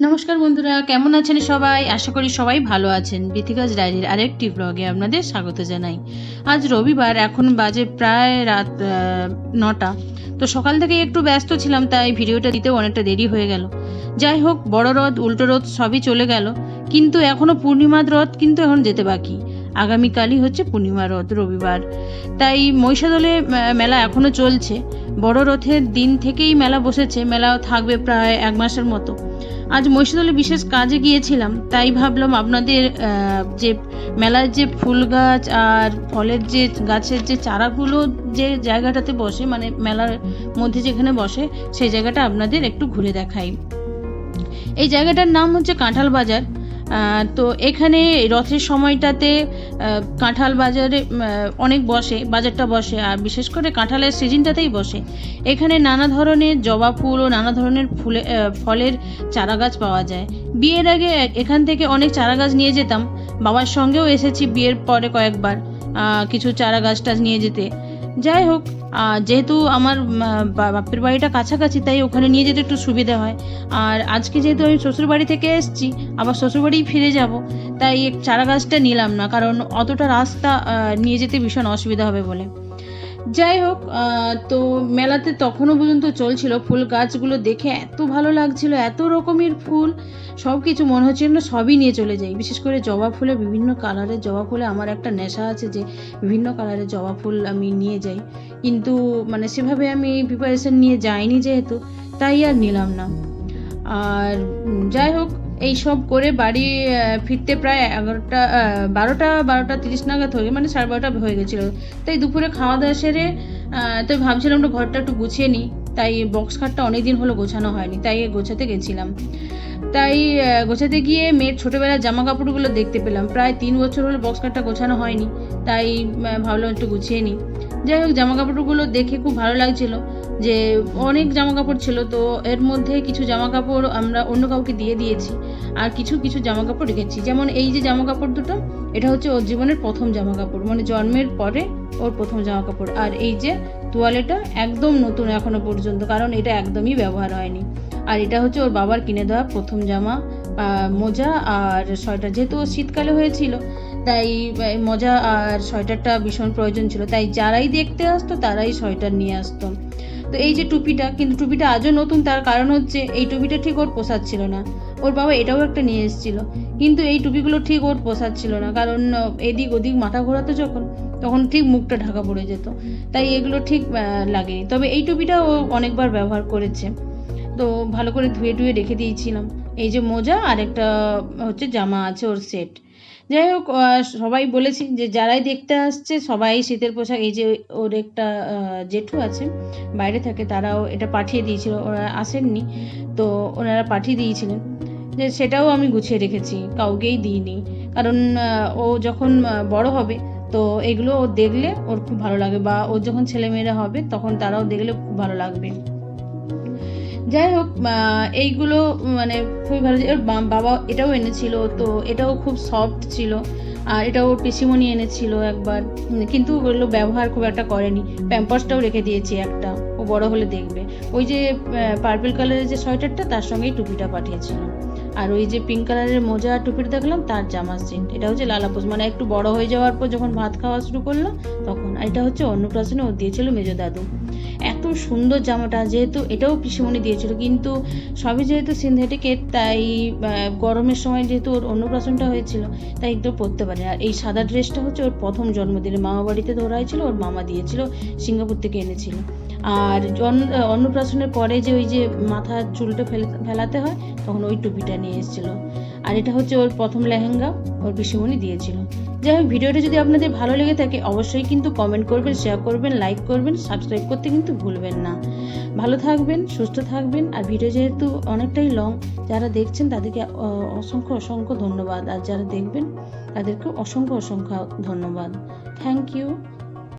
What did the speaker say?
নমস্কার বন্ধুরা, কেমন আছেন সবাই? আশা করি সবাই ভালো আছেন। বিথিকাজ ডায়েরির আরেকটি ব্লগে আপনাদের স্বাগত জানাই। আজ রবিবার, এখন বাজে প্রায় রাত নটা। তো সকাল থেকে একটু ব্যস্ত ছিলাম, তাই ভিডিওটা দিতেও অনেকটা দেরি হয়ে গেল। যাই হোক, বড় রথ, উল্টো রথ সবই চলে গেল। কিন্তু এখনও পূর্ণিমার রথ কিন্তু এখন যেতে বাকি। আগামীকালই হচ্ছে পূর্ণিমা রথ, রবিবার। তাই মহিষাদলে মেলা এখনও চলছে। বড় রথের দিন থেকেই মেলা বসেছে। মেলা থাকবে প্রায় এক মাসের মতো। আজ মহিষাদলে বিশেষ কাজে গিয়েছিলাম, তাই ভাবলাম আপনাদের যে মেলার যে ফুল গাছ আর ফলের যে গাছের যে চারাগুলো যে জায়গাটাতে বসে মানে মেলার মধ্যে যেখানে বসে, সেই জায়গাটা আপনাদের একটু ঘুরে দেখাই। এই জায়গাটার নাম হচ্ছে কাঁঠাল বাজার। তো এখানে রথের সময়টাতে কাঁঠাল বাজারে অনেক বসে, বাজারটা বসে, আর বিশেষ করে কাঁঠালের সিজনটাতেই বসে। এখানে নানা ধরনের জবা ফুল ও নানা ধরনের ফুলে ফলের চারা গাছ পাওয়া যায়। বিয়ের আগে এখান থেকে অনেক চারা গাছ নিয়ে যেতাম। বাবার সঙ্গেও এসেছি বিয়ের পরে কয়েকবার কিছু চারা গাছ টাছ নিয়ে যেতে। যাই হোক যেহেতু আমার বাপের বাড়িটা কাছাকাছি, তাই ওখানে নিয়ে যেতে একটু সুবিধা হয়। আর আজকে যেহেতু আমি শ্বশুরবাড়ি থেকে এসেছি, আবার শ্বশুর বাড়ি ফিরে যাব, তাই চারা গাছটা নিলাম না, কারণ অতটা রাস্তা নিয়ে যেতে ভীষণ অসুবিধা হবে বলে। যাই হোক তো মেলাতে তখনও পর্যন্ত চলছিল ফুল গাছগুলো দেখে এত ভালো লাগছিল, এত রকমের ফুল সব কিছু মনে হচ্ছিল না সবই নিয়ে চলে যাই। বিশেষ করে জবা ফুলে বিভিন্ন কালারের জবা ফুলে আমার একটা নেশা আছে যে বিভিন্ন কালারের জবা ফুল আমি নিয়ে যাই। কিন্তু মানে সেভাবে আমি প্রিপারেশন নিয়ে যাইনি যেহেতু, তাই আর নিলাম না। আর যাই হোক এই সব করে বাড়ি ফিরতে প্রায় এগারোটা বারোটা বারোটা তিরিশ নাগাদ হয়ে মানে সাড়ে বারোটা হয়ে গেছিল। তাই দুপুরে খাওয়া দাওয়া সেরে আহ, তো ভাবছিলাম একটু ঘরটা একটু গুছিয়ে নিই। তাই বক্স খাটটা অনেক দিন হলো গোছানো হয়নি তাই গোছাতে গেছিলাম। তাই গোছাতে গিয়ে মেয়ের ছোটোবেলার জামা কাপড়গুলো দেখতে পেলাম। প্রায় তিন বছর হলো বক্স খাটটা গোছানো হয়নি তাই ভাবলাম একটু গুছিয়ে নিই। যাই হোক জামা কাপড়গুলো দেখে খুব ভালো লাগছিল। যে অনেক জামা কাপড় ছিল, তো এর মধ্যে কিছু জামা কাপড় আমরা অন্য কাউকে দিয়ে দিয়েছি আর কিছু কিছু জামা কাপড় রেখেছি। যেমন এই যে জামা কাপড় দুটো, এটা হচ্ছে ওর জীবনের প্রথম জামা কাপড় মানে জন্মের পরে ওর প্রথম জামা কাপড় আর এই যে তোয়ালেটা একদম নতুন এখনও পর্যন্ত, কারণ এটা একদমই ব্যবহার হয়নি। আর এটা হচ্ছে ওর বাবার কিনে দেওয়া প্রথম জামা মোজা আর সোয়েটার। যেহেতু শীতকালে হয়েছিল, তাই মোজা আর সোয়েটারটা ভীষণ প্রয়োজন ছিল। তাই যারাই দেখতে আসতো, তারাই সোয়েটার নিয়ে আসতো। তো এই যে টুপিটা, কিন্তু টুপিটা আজও নতুন, তার কারণ হচ্ছে এই টুপিটা ঠিক ওর পোষাচ্ছিল না। ওর বাবা এটাও একটা নিয়ে এসেছিল। কিন্তু এই টুপিগুলো ঠিক ওর পোষাচ্ছিল না, কারণ এদিক ওদিক মাথা ঘোরাতো যখন, তখন ঠিক মুখটা ঢাকা পড়ে যেত। তাই এগুলো ঠিক লাগেনি। তবে এই টুপিটা ও অনেকবার ব্যবহার করেছে। তো ভালো করে ধুয়ে টুয়ে রেখে দিয়েছিলাম। এই যে মোজা আর একটা, হচ্ছে জামা আছে ওর সেট। যাই হোক সবাই বলেছি যে যারাই দেখতে আসছে, সবাই শীতের পোশাক, এই যে ওর একটা জেঠু আছে, বাইরে থাকে, তারাও এটা পাঠিয়ে দিয়েছিল, ওরা আসেননি, তো ওনারা পাঠিয়ে দিয়েছিলেন। যে সেটাও আমি গুছিয়ে রেখেছি, কাউকেই দিইনি। কারণ ও যখন বড় হবে, তো এগুলো ও দেখলে ওর খুব ভালো লাগে, বা ওর যখন ছেলেমেয়েরা হবে, তখন তারাও দেখলে খুব ভালো লাগবে। যাই হোক এইগুলো মানে খুবই ভালো। ওর বাবা এটাও এনেছিল, তো এটাও খুব সফট ছিল। আর এটাও পিসিমণি এনেছিল একবার। কিন্তু ওগুলো ব্যবহার খুব একটা করেনি। প্যাম্পাসটাও রেখে দিয়েছি একটা। ও বড় হলে দেখবে। ওই যে পার্পল কালারের যে সোয়েটারটা, তার সঙ্গেই টুপিটা পাঠিয়েছিল। আর ওই যে পিঙ্ক কালারের মোজা আর টুপিটা দেখলাম, তার জামা সেট এটা হচ্ছে লালাপোস মানে একটু বড় হয়ে যাওয়ার পর যখন ভাত খাওয়া শুরু করল, তখন। আর এটা হচ্ছে অন্নপ্রাশনে ও দিয়েছিল মেজো দাদু। এত সুন্দর জামাটা, যেহেতু এটাও পিসিমণি দিয়েছিল। কিন্তু সবই যেহেতু সিনথেটিকের তাই গরমের সময় যেহেতু ওর অন্নপ্রাশনটা হয়েছিল, তাই একটু পরতে পারে। আর এই সাদা ড্রেসটা হচ্ছে ওর প্রথম জন্মদিনে। মামা বাড়িতে ধরা হয়েছিল, ওর মামা দিয়েছিল, সিঙ্গাপুর থেকে এনেছিল। আর অন্নপ্রাশনের পরে যে ওই যে মাথার চুলটা ফেলে, ফেলাতে হয়, তখন ওই টুপিটা নিয়ে এসেছিল। আর এটা হচ্ছে ওর প্রথম লেহেঙ্গা ওর পিসিমণি দিয়েছিল। যাই হোক, ভিডিওটা যদি আপনাদের ভালো লেগে থাকে, অবশ্যই কিন্তু কমেন্ট করবেন শেয়ার করবেন লাইক করবেন সাবস্ক্রাইব করতে কিন্তু ভুলবেন না। ভালো থাকবেন, সুস্থ থাকবেন, আর ভিডিও যেহেতু অনেকটাই লং যারা দেখছেন তাদেরকে অসংখ্য অসংখ্য ধন্যবাদ। আর যারা দেখবেন তাদেরকে অসংখ্য অসংখ্য ধন্যবাদ। Thank you